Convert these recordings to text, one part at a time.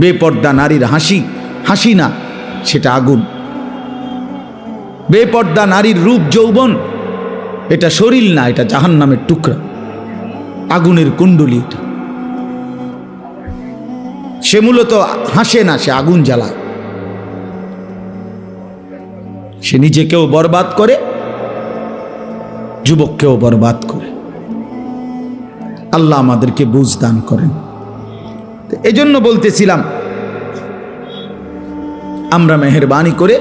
বেপর্দা নারীর হাসি হাসি না, সেটা আগুন। বেপর্দা নারীর রূপ যৌবন, এটা শরীর না, এটা জাহান নামের টুকরা। আগুনের কুণ্ডলি এটা। সে মূলত হাসে না, সে আগুন জ্বালায়। সে নিজেকেও বরবাদ করে, যুবককেও বরবাদ করে। আল্লাহ আমাদেরকে বুঝ দান করেন। তো এজন্য বলতেছিলাম, আমরা মেহরবানি করে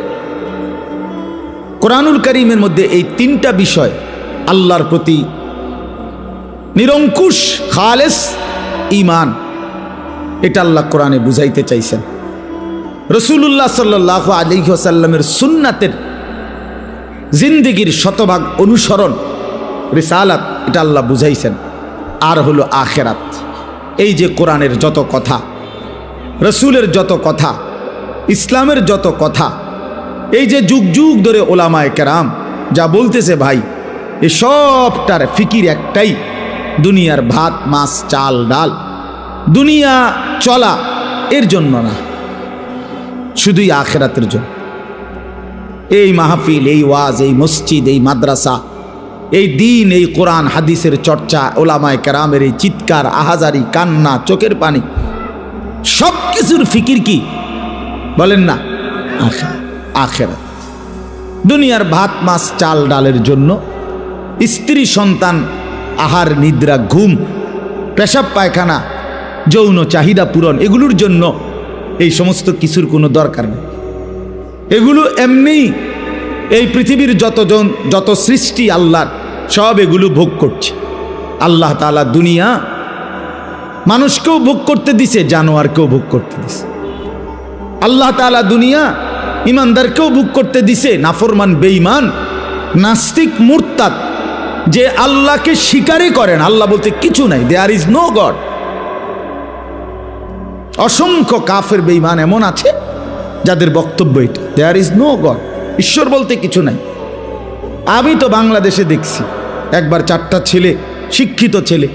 কোরআনুল করিমের মধ্যে এই তিনটা বিষয় আল্লাহর প্রতি নিরঙ্কুশ, খালেস ইমান এটা আল্লাহ কোরআনে বুঝাইতে চাইছেন। রসুল্লাহ সাল্লাহ আলিহাসাল্লামের সুন্নাতের জিন্দিগির শতভাগ অনুসরণ, রিসালাত, এটা আল্লাহ বুঝাইছেন। আর হলো আখেরাত। এই যে কোরআনের যত কথা, রসুলের যত কথা, ইসলামের যত কথা, এই যে যুগ যুগ ধরে ওলামায় কেরাম যা বলতেছে ভাই, এ সবটার ফিকির একটাই, দুনিয়ার ভাত, মাছ, চাল, ডাল। দুনিয়া চলা এর জন্য না, শুধুই আখেরাতের জন্য। এই মাহফিল, এই ওয়াজ, এই মসজিদ, এই মাদ্রাসা এই দিন এই কোরআন হাদিসের চর্চা ওলামায় কেরামের এই চিৎকার আহাজারি কান্না চোখের পানি সব কিছুর ফিকির কি? বলেন না। আখেরাত। দুনিয়ার ভাত মাছ চাল ডালের জন্য স্ত্রী সন্তান আহার নিদ্রা ঘুম পেশাব পায়খানা যৌন চাহিদা পূরণ এগুলোর জন্য এই সমস্ত কিছুর কোনো দরকার নেই। এগুলো এমনি এই পৃথিবীর যতজন যত সৃষ্টি আল্লাহর, সব এগুলো ভোগ করছে। আল্লাহ তালা দুনিয়া মানুষকেও ভোগ করতে দিছে, জানোয়ারকেও ভোগ করতে দিছে। আল্লাহ তালা দুনিয়া ইমানদারকেও ভোগ করতে দিছে, নাফরমান, বেঈমান, নাস্তিক, মুরতাদ, যে আল্লাহকে স্বীকারই করেন আল্লাহ বলতে কিছু নাই দেয়ার ইজ নো গড অসংখ্য কাফের, বেঈমান এমন আছে, যাদের বক্তব্য এটা দেয়ার ইজ নো গড ঈশ্বর বলতে কিছু নাই। আমি তো বাংলাদেশে দেখছি। একবার চারটা ছেলে, শিক্ষিত ছেলে,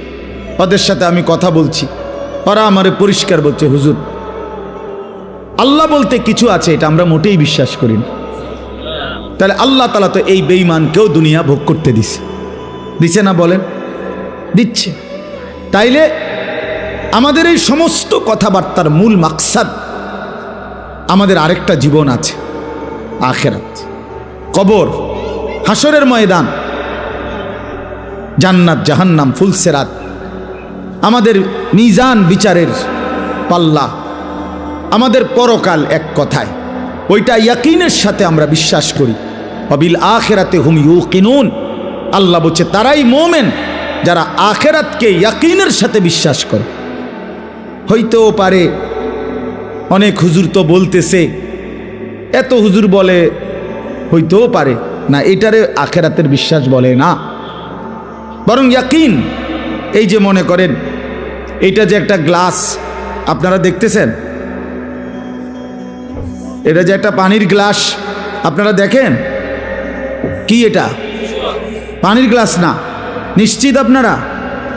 ওদের সাথে আমি কথা বলছি। ওরা আমারে পরিষ্কার বলছে, হুজুর, আল্লাহ বলতে কিছু আছে, এটা আমরা মোটেই বিশ্বাস করি না। তাহলে আল্লাহ তালা তো এই বেঈমানকেও দুনিয়া ভোগ করতে দিছে। দিছে না বলেন? দিচ্ছে। তাইলে আমাদের এই সমস্ত কথাবার্তার মূল মাকসাদ আমাদের আরেকটা জীবন আছে। আখেরাত। কবর হাসরের ময়দান, জান্নাত, জাহান্নাম ফুলসেরাত আমাদের মিজান বিচারের পাল্লা, আমাদের পরকাল এক কথায়। ওইটা ইয়াকিনের সাথে আমরা বিশ্বাস করি। অবিল আখেরাতে হুম ইউকিনুন। আল্লাহ বলছে, তারাই মোমেন যারা আখেরাতকে ইয়াকিনের সাথে বিশ্বাস করে। হইতেও পারে, অনেক হুজুর তো বলতেছে এত হুজুর বলে হইতেও পারে না, এটারে আখেরাতের বিশ্বাস বলে না। বরং ইয়াকিন, এই যে মনে করেন এইটা যে একটা গ্লাস, আপনারা দেখতেছেন? এটা যে একটা পানির গ্লাস, আপনারা দেখেন? কি এটা? পানির গ্লাস না। নিশ্চিত আপনারা?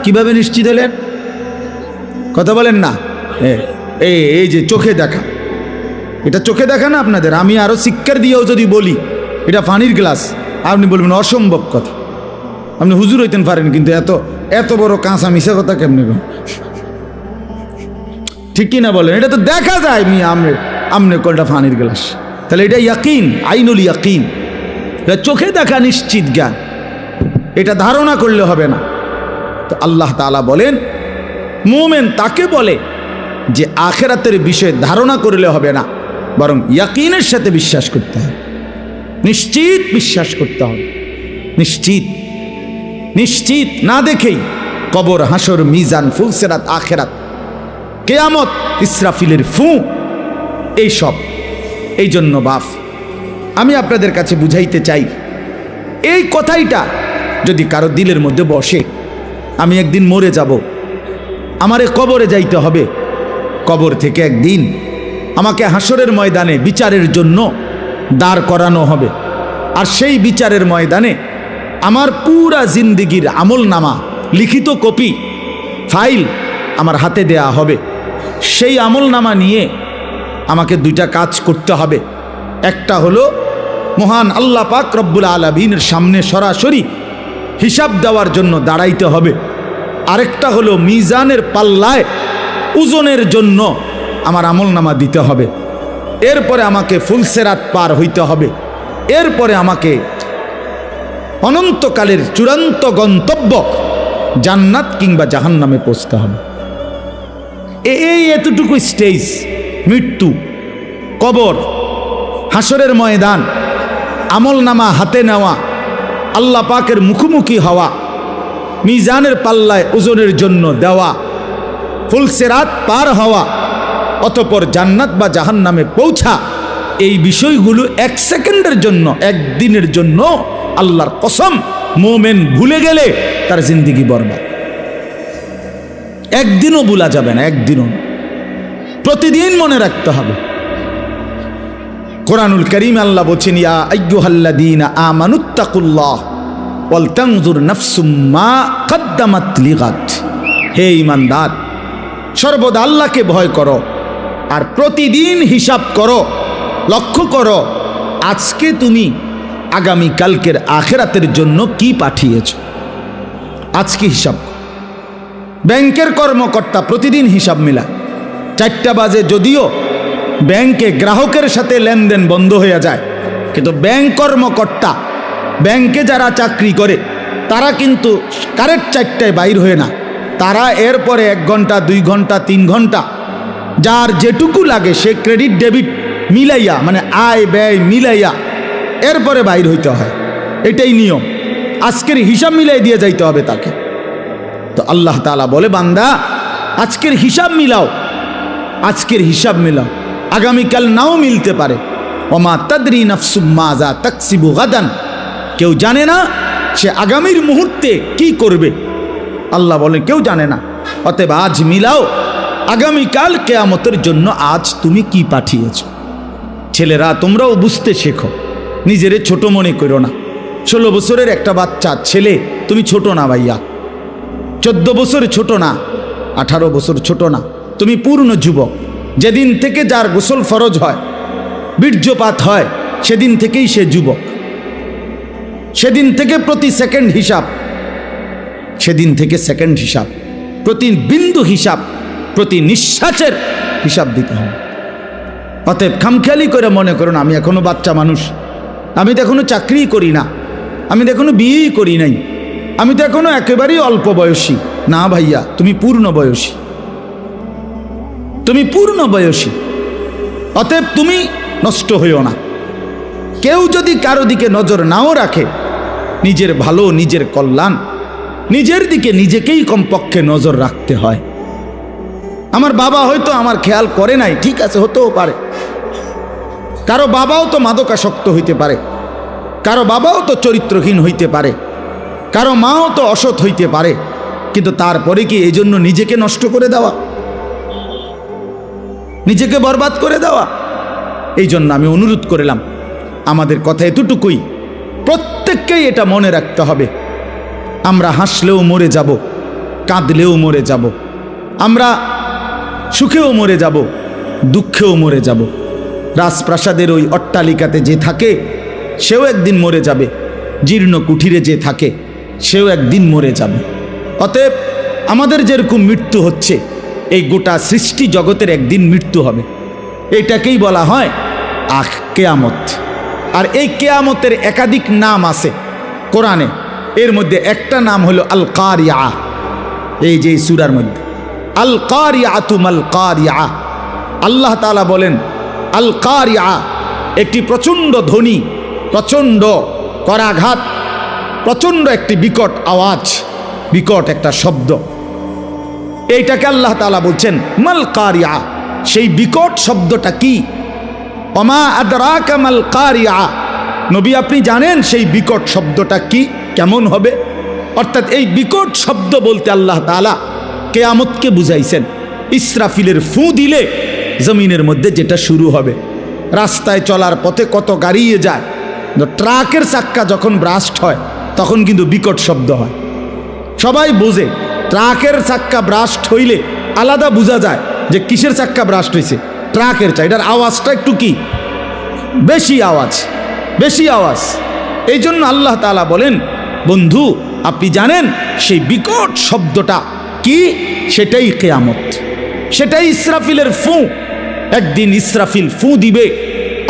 কীভাবে নিশ্চিত হলেন? কথা বলেন না? এই এই যে চোখে দেখা। এটা চোখে দেখা না আপনাদের? আমি আরও শিক্ষার দিয়েও যদি বলি, এটা পানির গ্লাস। আপনি বলবেন, অসম্ভব কথা। আপনি হুজুর হইতেন পারেন, কিন্তু এত এত বড় কাঁচা মিশা কথা কেমনি? ঠিক কি না বলেন? এটা তো দেখা যায়, মি আমনে আমনে কলটা ফানির গ্লাস। তাহলে এটা ইয়াকিন, আইনুল ইয়াকিন। এটা চোখে দেখা নিশ্চিত জ্ঞান। এটা ধারণা করলে হবে না। তো আল্লাহ তাআলা বলেন, মোমেন তাকে বলে যে আখেরাতের বিষয়ে ধারণা করলে হবে না। বরং ইয়াকিনের সাথে বিশ্বাস করতে হবে। নিশ্চিত বিশ্বাস করতে হবে। নিশ্চিত। নিশ্চিত না দেখেই কবর, হাসর, মিজান, ফুলসেরাত, আখেরাত, কেয়ামত, ইসরাফিলের ফু, এই সব। এই জন্য বাফ আমি আপনাদের কাছে বুঝাইতে চাই, এই কথাইটা যদি কারও দিলের মধ্যে বসে, আমি একদিন মরে যাব। আমারে কবরে যাইতে হবে। কবর থেকে একদিন আমাকে হাসরের ময়দানে বিচারের জন্য দাঁড় করানো হবে। আর সেই বিচারের ময়দানে আমার পুরা জিন্দিগির আমল নামা লিখিত কপি, ফাইল আমার হাতে দেয়া হবে। সেই আমল নামা নিয়ে আমাকে দুইটা কাজ করতে হবে। একটা হলো মহান আল্লাহ পাক রব্বুল আলমিনের সামনে সরাসরি হিসাব দেওয়ার জন্য দাঁড়াইতে হবে। আরেকটা হলো মিজানের পাল্লায় ওজনের জন্য আমার আমল নামা দিতে হবে। এরপরে আমাকে ফুলসেরাত পার হইতে হবে। এরপরে আমাকে অনন্তকালের চূড়ান্ত গন্তব্য জান্নাত কিংবা জাহান্নামে পৌঁছতে হবে। এই এতটুকু স্টেজ মৃত্যু, কবর, হাসরের ময়দান আমল নামা হাতে নেওয়া, আল্লাহ পাকের মুখোমুখি হওয়া, মিজানের পাল্লায় ওজনের জন্য দেওয়া ফুলসেরাত পার হওয়া অতপর জান্নাত বা জাহান্নামে পৌঁছা। এই বিষয়গুলো এক সেকেন্ডের জন্য একদিনের জন্য আল্লাহর কসম, মোমেন ভুলে গেলে তার জিন্দিগি বরবাদ। একদিনও ভুলা যাবে না, একদিনও প্রতিদিন মনে রাখতে হবে। কোরআনুল করিম আল্লাহ বলছেন, ইয়া আইয়ুহাল্লাযীনা আমানুত্তাকুল্লাহ ওয়াল তানজুর নাফসুম মা কদ্দামাত লিগাত হে ঈমানদার, সর্বদা আল্লাহকে ভয় করো। আর প্রতিদিন হিসাব করো, লক্ষ্য করো, আজকে তুমি আগামী কালকের আখেরাতের জন্য কি পাঠিয়েছ? আজকে হিসাব করো। ব্যাংকের কর্মকর্তা প্রতিদিন হিসাব মিলায়। চারটা বাজে যদিও ব্যাংকে গ্রাহকের সাথে লেনদেন বন্ধ হয়ে যায়, কিন্তু ব্যাংক কর্মকর্তা, ব্যাংকে যারা চাকরি করে, তারা কিন্তু কারেক্ট চারটায় বাইর হয়ে না। তারা এরপরে এক ঘণ্টা, দুই ঘণ্টা, তিন ঘণ্টা যার যেটুকু লাগে সে ক্রেডিট ডেবিট মিলাইয়া মানে আয় ব্যয় মিলাইয়া এরপরে বাইর হইতে হয়। এটাই নিয়ম। আজকের হিসাব মিলাই দিয়ে যাইতে হবে তাকে। তো আল্লাহ তালা বলে, বান্দা, আজকের হিসাব মিলাও। আজকের হিসাব মিলাও। আগামীকাল নাও মিলতে পারে। ওমা তাদরি নাফসুম্মা যা তাকসিবু গাদান। কেউ জানে না সে আগামীর মুহূর্তে কি করবে। আল্লাহ বলে, কেউ জানে না। অতএব আজ মিলাও। আগামীকাল কেয়ামতের জন্য আজ তুমি কি পাঠিয়েছ? ছেলেরা, তোমরাও বুঝতে শেখো। নিজেরে ছোট মনে করো না। ষোলো বছরের একটা বাচ্চা, ছেলে, তুমি ছোট না ভাইয়া। চোদ্দ বছর ছোট না, আঠারো বছর ছোট না। তুমি পূর্ণ যুবক। যেদিন থেকে যার গোসল ফরজ হয়, বীর্যপাত হয়, সেদিন থেকেই সে যুবক। সেদিন থেকে প্রতি সেকেন্ড হিসাব। সেদিন থেকে সেকেন্ড হিসাব। প্রতি বিন্দু হিসাব। প্রতি নিঃশ্বাসের হিসাব দিতে হবে। অতএব খামখেয়ালি করে মনে করুন, আমি এখনও বাচ্চা মানুষ। আমি তো এখনও চাকরিই করি না। আমি তো এখনও বিয়েই করি নাই। আমি তো এখনও একেবারেই অল্প বয়সী। না ভাইয়া, তুমি পূর্ণ বয়সী। তুমি পূর্ণ বয়সী। অতএব তুমি নষ্ট হইও না। কেউ যদি কারও দিকে নজর নাও রাখে, নিজের ভালো, নিজের কল্যাণ, নিজের দিকে নিজেকেই কমপক্ষে নজর রাখতে হয়। আমার বাবা হয়তো আমার খেয়াল করে নাই, ঠিক আছে, হতেও পারে। কারও বাবাও তো মাদকাসক্ত হইতে পারে, কারও বাবাও তো চরিত্রহীন হইতে পারে, কারও মাও তো অসৎ হইতে পারে, কিন্তু তারপরে কি এই জন্য নিজেকে নষ্ট করে দেওয়া? নিজেকে বরবাদ করে দেওয়া? এই জন্য আমি অনুরোধ করলাম, আমাদের কথা এতটুকুই, প্রত্যেককেই এটা মনে রাখতে হবে। আমরা হাসলেও মরে যাব, কাঁদলেও মরে যাব। আমরা সুখেও মরে যাব, দুঃখেও মরে যাব। রাজপ্রাসাদের ওই অট্টালিকাতে যে থাকে, সেও একদিন মরে যাবে। জীর্ণ কুঠিরে যে থাকে, সেও একদিন মরে যাবে। অতএব আমাদের যেরকম মৃত্যু হচ্ছে, এই গোটা সৃষ্টি জগতের একদিন মৃত্যু হবে। এটাকেই বলা হয় আখ কেয়ামত। আর এই কেয়ামতের একাধিক নাম আছে কোরআনে। এর মধ্যে একটা নাম হলো আল কারিয়া এই যে সুরার মধ্যে। আল কারিয়া তুমাল কারিয়া আল্লাহ তাআলা বলেন আল কারিয়া একটি প্রচণ্ড ধ্বনি, প্রচণ্ড করাঘাত, প্রচণ্ড একটি বিকট আওয়াজ, বিকট একটা শব্দ। এইটাকে আল্লাহ তাআলা বলছেন মাল কারিয়া সেই বিকট শব্দটা কি? অমা আদরাকা মাল কারিয়া নবী, আপনি জানেন সেই বিকট শব্দটা কি? কেমন হবে? অর্থাৎ এই বিকট শব্দ বলতে আল্লাহ তাআলা কেয়ামতকে বুঝাইছেন। ইসরাফিলের ফু দিলে জমিনের মধ্যে যেটা শুরু হবে। রাস্তায় চলার পথে কত গাড়িয়ে যায়। ট্রাকের চাক্কা যখন ব্রাস্ট হয়, তখন কিন্তু বিকট শব্দ হয়। সবাই বোঝে, ট্রাকের চাক্কা ব্রাস্ট হইলে আলাদা বোঝা যায় যে কিসের চাক্কা ব্রাস্ট হয়েছে ট্রাকের চা এটার আওয়াজটা একটু কি? বেশি আওয়াজ বেশি আওয়াজ। এই জন্য আল্লাহ তাআলা বলেন, বন্ধু, আপনি জানেন সেই বিকট শব্দটা কি? সেটাই কেয়ামত। সেটাই ইসরাফিলের ফু। একদিন ইসরাফিল ফু দিবে,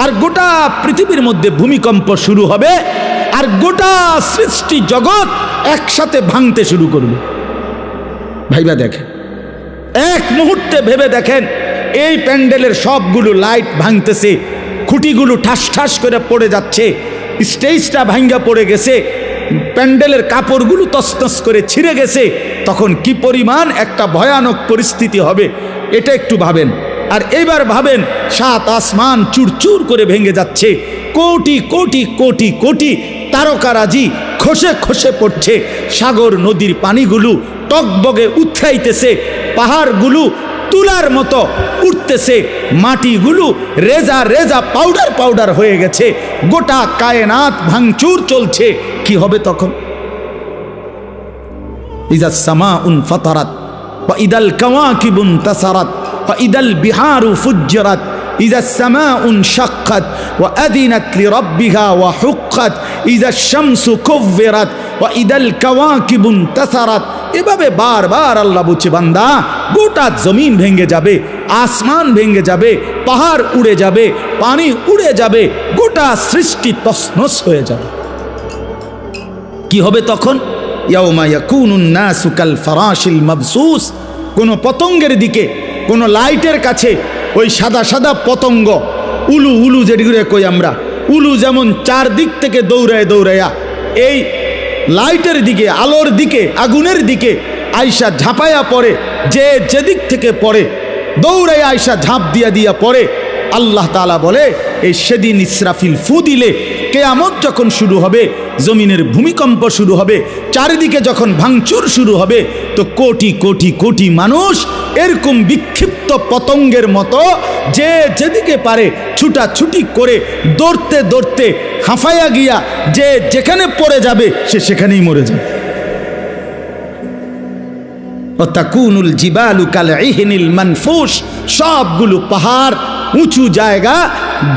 আর গোটা পৃথিবীর মধ্যে ভূমিকম্প শুরু হবে, আর গোটা সৃষ্টি জগৎ একসাথে ভাঙতে শুরু করবে। ভাইবা দেখেন, এক মুহূর্তে ভেবে দেখেন, এই প্যান্ডেলের সবগুলো লাইট ভাঙতেছে, খুঁটিগুলো ঠাস ঠাস করে পড়ে যাচ্ছে, স্টেজটা ভাঙ্গা পড়ে গেছে প্যান্ডেলের কাপড়গুলো তসতস করে ছিঁড়ে গেছে, তখন কি পরিমাণ একটা ভয়ানক পরিস্থিতি হবে, এটা একটু ভাবেন। আর এবার ভাবেন, সাত আসমান চুরচুর করে ভেঙে যাচ্ছে, কোটি কোটি কোটি কোটি তারকারাজি খসে খসে পড়ছে, সাগর নদীর পানিগুলো টকবগে উৎখাইতেছে পাহাড়গুলো তুলার মতো উঠতেছে মাটিগুলো রেজা রেজা পাউডার পাউডার হয়ে গেছে, গোটা কায়নাত ভাঙচুর চলছে কি হবে তখন ইজা সামা উন ফতারাত বা ইদাল কাওয়াকিবুন তাসারাত বা ইদাল বিহারু ফুজ্জরাত إذا السماء انشقت وأذنت لربها وحقت إذا الشمس كفرت وإذا الكواكب انتثرت এভাবে বারবার আল্লাহ বলছে বান্দা গোটা জমিন ভেঙে যাবে আসমান ভেঙে যাবে পাহাড় উড়ে যাবে পানি উড়ে যাবে গোটা সৃষ্টি তসনস হয়ে যাবে কি হবে তখন? কোনো পতঙ্গের দিকে, কোনো লাইটের কাছে, ওই সাদা সাদা পতঙ্গ, উলু উলু যেগুলো কই আমরা, উলু যেমন চারদিক থেকে দৌড়ায় দৌড়াইয়া এই লাইটের দিকে, আলোর দিকে, আগুনের দিকে আয়সা ঝাঁপাইয়া পড়ে, যে যেদিক থেকে পড়ে দৌড়াই আয়সা ঝাঁপ দিয়া দিয়া পড়ে, আল্লাহ তালা বলে, এই সেদিন ইসরাফিল ফু দিলে, কেয়ামত যখন শুরু হবে জমিনের ভূমিকম্প শুরু হবে, চারিদিকে যখন ভাঙচুর শুরু হবে, তো কোটি কোটি কোটি মানুষ এরকম বিক্ষিপ্ত পতঙ্গের মতো যে যেদিকে পারে ছুটাছুটি করে দৌড়তে দৌড়তে হাঁফাইয়া গিয়া যে যেখানে পড়ে যাবে, সে সেখানেই মরে যাবে। তাকুনুল জিবালু কাল ইহিনিল মানফুস, সবগুলো পাহাড় উঁচু জায়গা,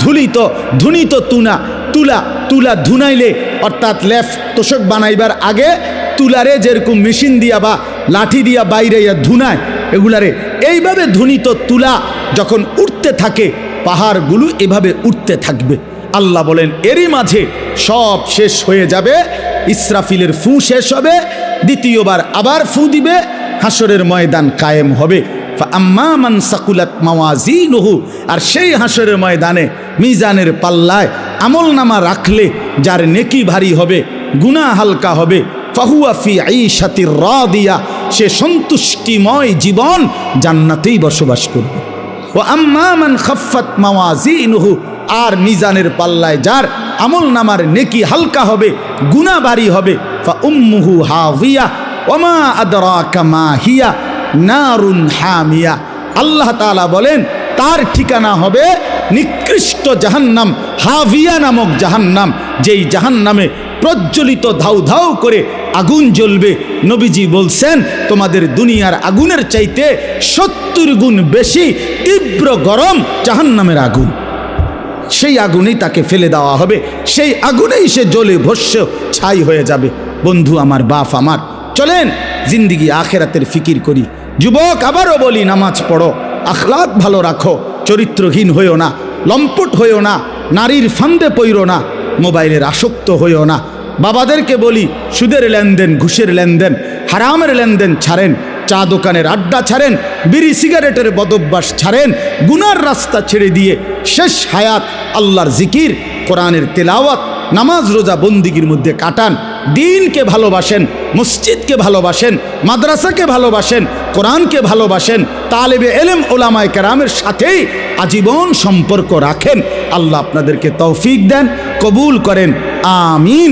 ধুলিত ধুনিত তুনা তুলা তুলা ধুনাইলে, অর্থাৎ লেফ তোষক বানাইবার আগে তুলারে যেরকম মেশিন দিয়া বা লাঠি দিয়া বাইরে ইয়া ধুনায়, এগুলারে এইভাবে ধুনিত তুলা যখন উঠতে থাকে, পাহাড়গুলো এভাবে উঠতে থাকবে। আল্লাহ বলেন, এরই মাঝে সব শেষ হয়ে যাবে, ইসরাফিলের ফু শেষ হবে, দ্বিতীয়বার আবার ফু দিবে হাসরের ময়দান কায়েম হবে। মাওয়াজিনুহু, আর সেই হাসরের ময়দানে মিজানের পাল্লায় আমল নামা রাখলে যার নেকি ভারী হবে, গুনাহ হালকা হবে। ফাহুয়া ফি র দিয়া সে সন্তুষ্টিময় জীবন জান্নাতেই বসবাস করবে। ও আম্মান খাফাত মাওয়াজিনুহু, আর মিজানের পাল্লায় যার আমল নামার নেকি হালকা হবে, গুনাহ ভারী হবে, ফা উম্মুহু হাভিয়া ওমা আদরাকা মা হিয়া, নারুন হামিয়া। আল্লাহ তাআলা বলেন, তার ঠিকানা হবে নিকৃষ্ট জাহান্নাম, হাভিয়া নামক জাহান্নাম, যেই জাহান্নামে প্রজ্বলিত ধাউ ধাউ করে আগুন জ্বলবে। নবীজি বলছেন, তোমাদের দুনিয়ার আগুনের চাইতে সত্তর গুণ বেশি তীব্র গরম জাহান্নামের আগুন। সেই আগুনেই তাকে ফেলে দেওয়া হবে, সেই আগুনেই সে জ্বলে ভস্য ছাই হয়ে যাবে। বন্ধু আমার, বাপ আমার, চলেন জিন্দিগি আখেরাতের ফিকির করি। যুবক, আবারও বলি, নামাজ পড়ো। আখলাক ভালো রাখো, চরিত্রহীন হইও না, লম্পট হইও না, নারীর ফান্দে পইরো না, মোবাইলের আসক্ত হইও না। বাবাদেরকে বলি, সুদের লেনদেন, ঘুষের লেনদেন, হারামের লেনদেন ছাড়েন, চা দোকানের আড্ডা ছাড়েন, বিড়ি সিগারেটের বদভ্যাস ছাড়েন, গুনার রাস্তা ছেড়ে দিয়ে শেষ হায়াত আল্লাহর জিকির, কোরআনের তেলাওয়াত নামাজ, রোজা, বন্দিগির মধ্যে কাটান। দিনকে ভালোবাসেন, মসজিদকে ভালোবাসেন, মাদ্রাসাকে ভালোবাসেন, কোরআনকে ভালোবাসেন, তালেবে এলেম, ওলামায় কেরামের সাথেই আজীবন সম্পর্ক রাখেন। আল্লাহ আপনাদেরকে তৌফিক দেন, কবুল করেন। আমিন।